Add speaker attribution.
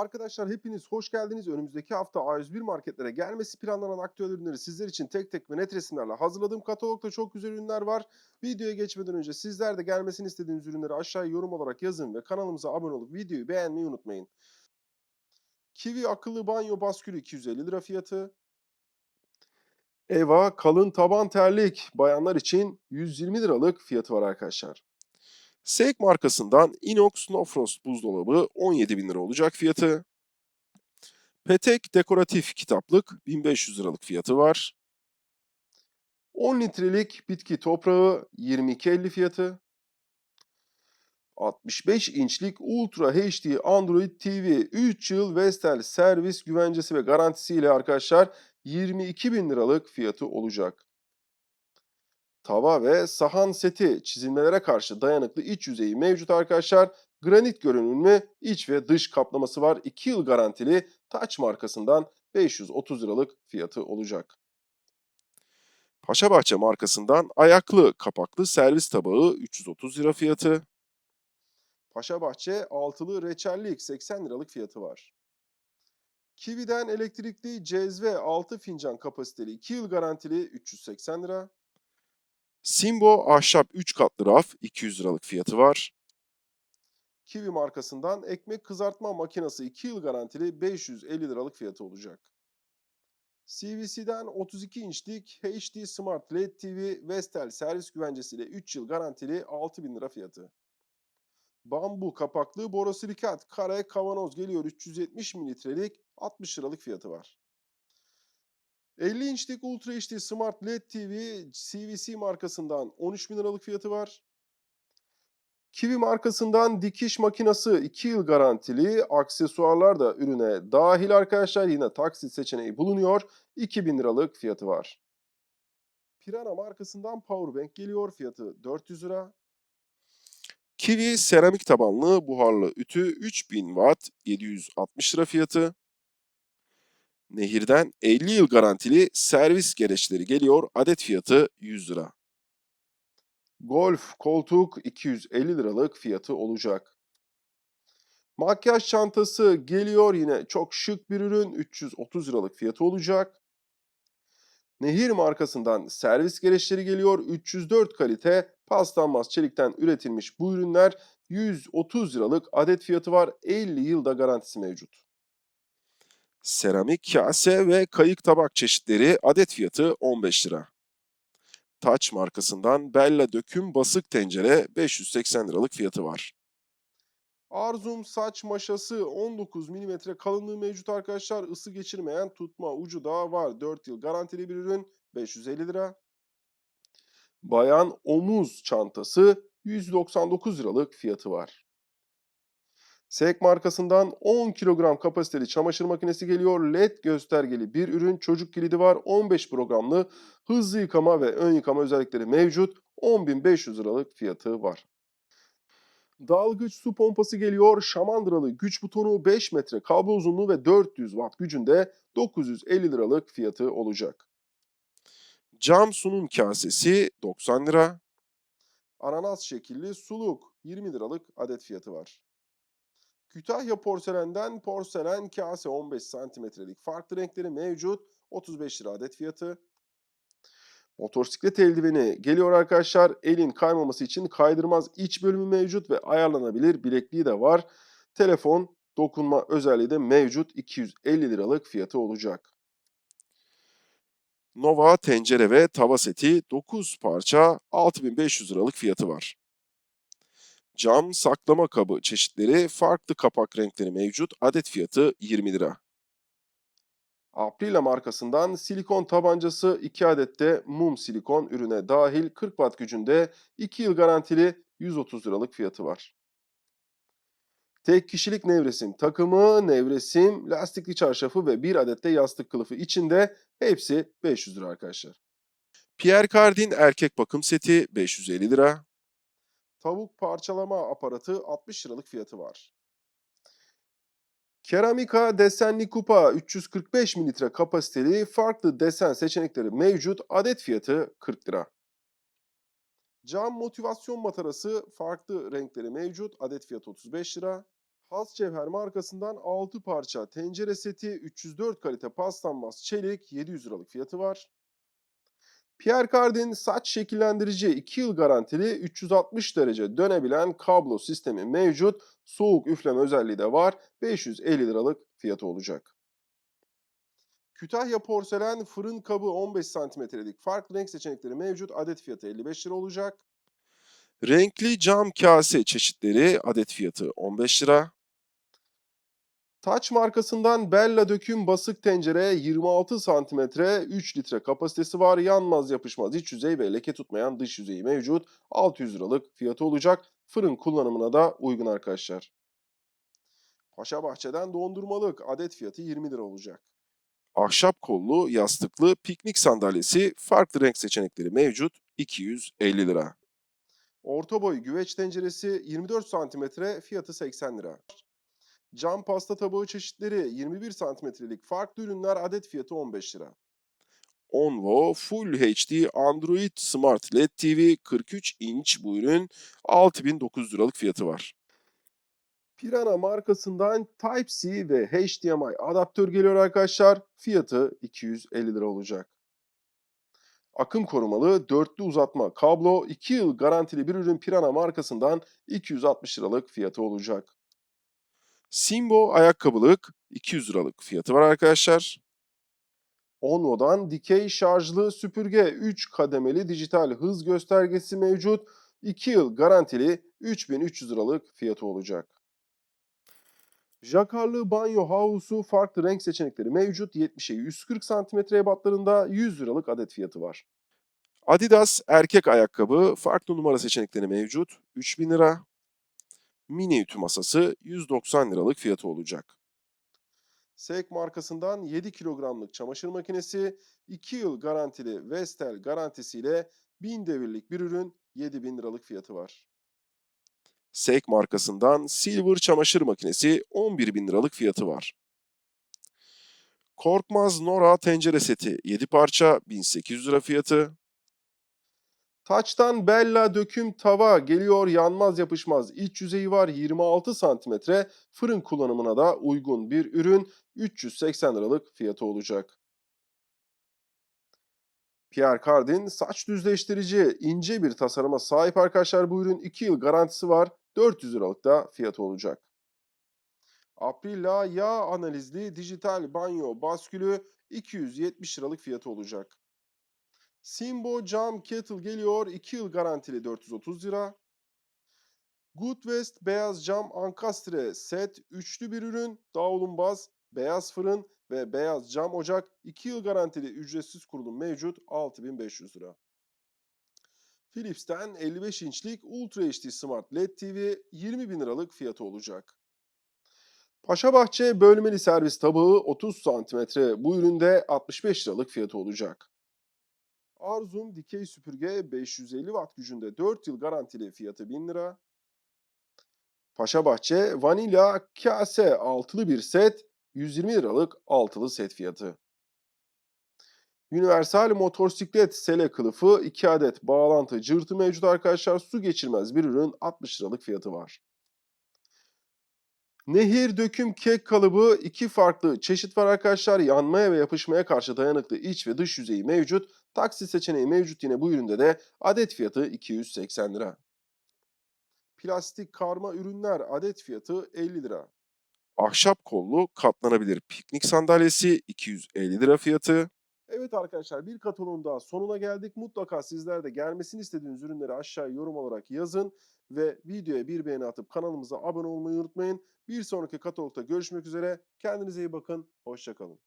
Speaker 1: Arkadaşlar hepiniz hoş geldiniz. Önümüzdeki hafta A101 marketlere gelmesi planlanan aktüel ürünleri sizler için tek tek ve net resimlerle hazırladığım katalogda çok güzel ürünler var. Videoya geçmeden önce sizler de gelmesini istediğiniz ürünleri aşağıya yorum olarak yazın ve kanalımıza abone olup videoyu beğenmeyi unutmayın. Kiwi akıllı banyo baskülü 250 lira fiyatı. Eva kalın taban terlik bayanlar için 120 liralık fiyatı var arkadaşlar. Seik markasından Inox No Frost buzdolabı 17 bin lira olacak fiyatı. Petek dekoratif kitaplık 1500 liralık fiyatı var. 10 litrelik bitki toprağı 22.50 fiyatı. 65 inçlik Ultra HD Android TV 3 yıl Vestel servis güvencesi ve garantisiyle arkadaşlar 22 bin liralık fiyatı olacak. Tava ve sahan seti çizilmelere karşı dayanıklı iç yüzeyi mevcut arkadaşlar. Granit görünümlü iç ve dış kaplaması var. 2 yıl garantili Taç markasından 530 liralık fiyatı olacak. Paşabahçe markasından ayaklı kapaklı servis tabağı 330 lira fiyatı. Paşabahçe altılı reçellik 80 liralık fiyatı var. Kiwi'den elektrikli cezve 6 fincan kapasiteli 2 yıl garantili 380 lira. Simbo ahşap 3 katlı raf 200 liralık fiyatı var. Kiwi markasından ekmek kızartma makinesi 2 yıl garantili 550 liralık fiyatı olacak. CVC'den 32 inçlik HD Smart LED TV Vestel servis güvencesiyle 3 yıl garantili 6000 lira fiyatı. Bambu kapaklı borosilikat kare kavanoz geliyor 370 mililitrelik 60 liralık fiyatı var. 50 inçlik Ultra HD Smart LED TV CVC markasından 13 bin liralık fiyatı var. Kiwi markasından dikiş makinesi 2 yıl garantili aksesuarlar da ürüne dahil arkadaşlar yine taksit seçeneği bulunuyor 2000 liralık fiyatı var. Pirana markasından Powerbank geliyor fiyatı 400 lira. Kiwi seramik tabanlı buharlı ütü 3000 watt 760 lira fiyatı. Nehir'den 50 yıl garantili servis gereçleri geliyor. Adet fiyatı 100 lira. Golf koltuk 250 liralık fiyatı olacak. Makyaj çantası geliyor yine çok şık bir ürün 330 liralık fiyatı olacak. Nehir markasından servis gereçleri geliyor 304 kalite paslanmaz çelikten üretilmiş bu ürünler 130 liralık adet fiyatı var 50 yılda garantisi mevcut. Seramik kase ve kayık tabak çeşitleri adet fiyatı 15 lira. Taç markasından Bella döküm basık tencere 580 liralık fiyatı var. Arzum saç maşası 19 mm kalınlığı mevcut arkadaşlar. Isı geçirmeyen tutma ucu da var. 4 yıl garantili bir ürün 550 lira. Bayan omuz çantası 199 liralık fiyatı var. Sek markasından 10 kilogram kapasiteli çamaşır makinesi geliyor. LED göstergeli bir ürün. Çocuk kilidi var. 15 programlı hızlı yıkama ve ön yıkama özellikleri mevcut. 10.500 liralık fiyatı var. Dalgıç su pompası geliyor. Şamandıralı güç butonu 5 metre kablo uzunluğu ve 400 watt gücünde 950 liralık fiyatı olacak. Cam sunum kasesi 90 lira. Ananas şekilli suluk 20 liralık adet fiyatı var. Kütahya porselenden porselen kase 15 santimetrelik farklı renkleri mevcut. 35 lira adet fiyatı. Motosiklet eldiveni geliyor arkadaşlar. Elin kaymaması için kaydırmaz iç bölümü mevcut ve ayarlanabilir bilekliği de var. Telefon dokunma özelliği de mevcut. 250 liralık fiyatı olacak. Nova tencere ve tava seti 9 parça 6500 liralık fiyatı var. Cam saklama kabı çeşitleri farklı kapak renkleri mevcut. Adet fiyatı 20 lira. Aprila markasından silikon tabancası 2 adette mum silikon ürüne dahil 40 watt gücünde 2 yıl garantili 130 liralık fiyatı var. Tek kişilik nevresim takımı, nevresim, lastikli çarşafı ve bir adette yastık kılıfı içinde hepsi 500 lira arkadaşlar. Pierre Cardin erkek bakım seti 550 lira. Tavuk parçalama aparatı 60 liralık fiyatı var. Keramika desenli kupa 345 mililitre kapasiteli farklı desen seçenekleri mevcut. Adet fiyatı 40 lira. Cam motivasyon matarası farklı renkleri mevcut. Adet fiyatı 35 lira. Has Cevher markasından 6 parça tencere seti 304 kalite paslanmaz çelik 700 liralık fiyatı var. Pierre Cardin saç şekillendirici 2 yıl garantili 360 derece dönebilen kablo sistemi mevcut. Soğuk üfleme özelliği de var. 550 liralık fiyatı olacak. Kütahya porselen fırın kabı 15 santimetrelik farklı renk seçenekleri mevcut. Adet fiyatı 55 lira olacak. Renkli cam kase çeşitleri adet fiyatı 15 lira. Taç markasından Bella döküm basık tencere 26 santimetre 3 litre kapasitesi var. Yanmaz yapışmaz iç yüzey ve leke tutmayan dış yüzeyi mevcut. 600 liralık fiyatı olacak. Fırın kullanımına da uygun arkadaşlar. Paşa Bahçe'den dondurmalık adet fiyatı 20 lira olacak. Ahşap kollu, yastıklı piknik sandalyesi farklı renk seçenekleri mevcut. 250 lira. Orta boy güveç tenceresi 24 santimetre fiyatı 80 lira. Cam pasta tabağı çeşitleri 21 santimetrelik farklı ürünler adet fiyatı 15 lira. Onvo Full HD Android Smart LED TV 43 inç bu ürün 6900 liralık fiyatı var. Pirana markasından Type-C ve HDMI adaptör geliyor arkadaşlar. Fiyatı 250 lira olacak. Akım korumalı dörtlü uzatma kablo 2 yıl garantili bir ürün Pirana markasından 260 liralık fiyatı olacak. Simbo ayakkabılık 200 liralık fiyatı var arkadaşlar. Onvo'dan dikey şarjlı süpürge 3 kademeli dijital hız göstergesi mevcut. 2 yıl garantili 3300 liralık fiyatı olacak. Jakarlı banyo havlusu farklı renk seçenekleri mevcut. 70'e 140 cm ebatlarında 100 liralık adet fiyatı var. Adidas erkek ayakkabı farklı numara seçenekleri mevcut. 3000 lira. Mini ütü masası 190 liralık fiyatı olacak. Sek markasından 7 kilogramlık çamaşır makinesi 2 yıl garantili Vestel garantisiyle 1000 devirlik bir ürün 7000 liralık fiyatı var. Sek markasından Silver çamaşır makinesi 11 bin liralık fiyatı var. Korkmaz Nora tencere seti 7 parça 1800 lira fiyatı. Taçtan Bella döküm tava geliyor yanmaz yapışmaz iç yüzeyi var 26 santimetre fırın kullanımına da uygun bir ürün 380 liralık fiyatı olacak. Pierre Cardin saç düzleştirici ince bir tasarıma sahip arkadaşlar bu ürün 2 yıl garantisi var 400 liralık da fiyatı olacak. Aprila yağ analizli dijital banyo baskülü 270 liralık fiyatı olacak. Simbo cam kettle geliyor 2 yıl garantili 430 lira. Goodwest beyaz cam ankastre set üçlü bir ürün davlumbaz, beyaz fırın ve beyaz cam ocak 2 yıl garantili ücretsiz kurulum mevcut 6500 lira. Philips'ten 55 inçlik Ultra HD Smart LED TV 20 bin liralık fiyatı olacak. Paşabahçe bölmeli servis tabağı 30 cm bu üründe 65 liralık fiyatı olacak. Arzum dikey süpürge 550 watt gücünde 4 yıl garantili fiyatı 1000 lira. Paşabahçe vanilya kase altılı bir set 120 liralık altılı set fiyatı. Universal motosiklet sele kılıfı 2 adet bağlantı cırtı mevcut arkadaşlar. Su geçirmez bir ürün 60 liralık fiyatı var. Nehir döküm kek kalıbı iki farklı çeşit var arkadaşlar. Yanmaya ve yapışmaya karşı dayanıklı iç ve dış yüzeyi mevcut. Taksi seçeneği mevcut yine bu üründe de adet fiyatı 280 lira. Plastik karma ürünler adet fiyatı 50 lira. Ahşap kollu katlanabilir piknik sandalyesi 250 lira fiyatı. Evet arkadaşlar bir kataloğun daha sonuna geldik. Mutlaka sizler de gelmesini istediğiniz ürünleri aşağıya yorum olarak yazın. Ve videoya bir beğeni atıp kanalımıza abone olmayı unutmayın. Bir sonraki katalogda görüşmek üzere. Kendinize iyi bakın. Hoşçakalın.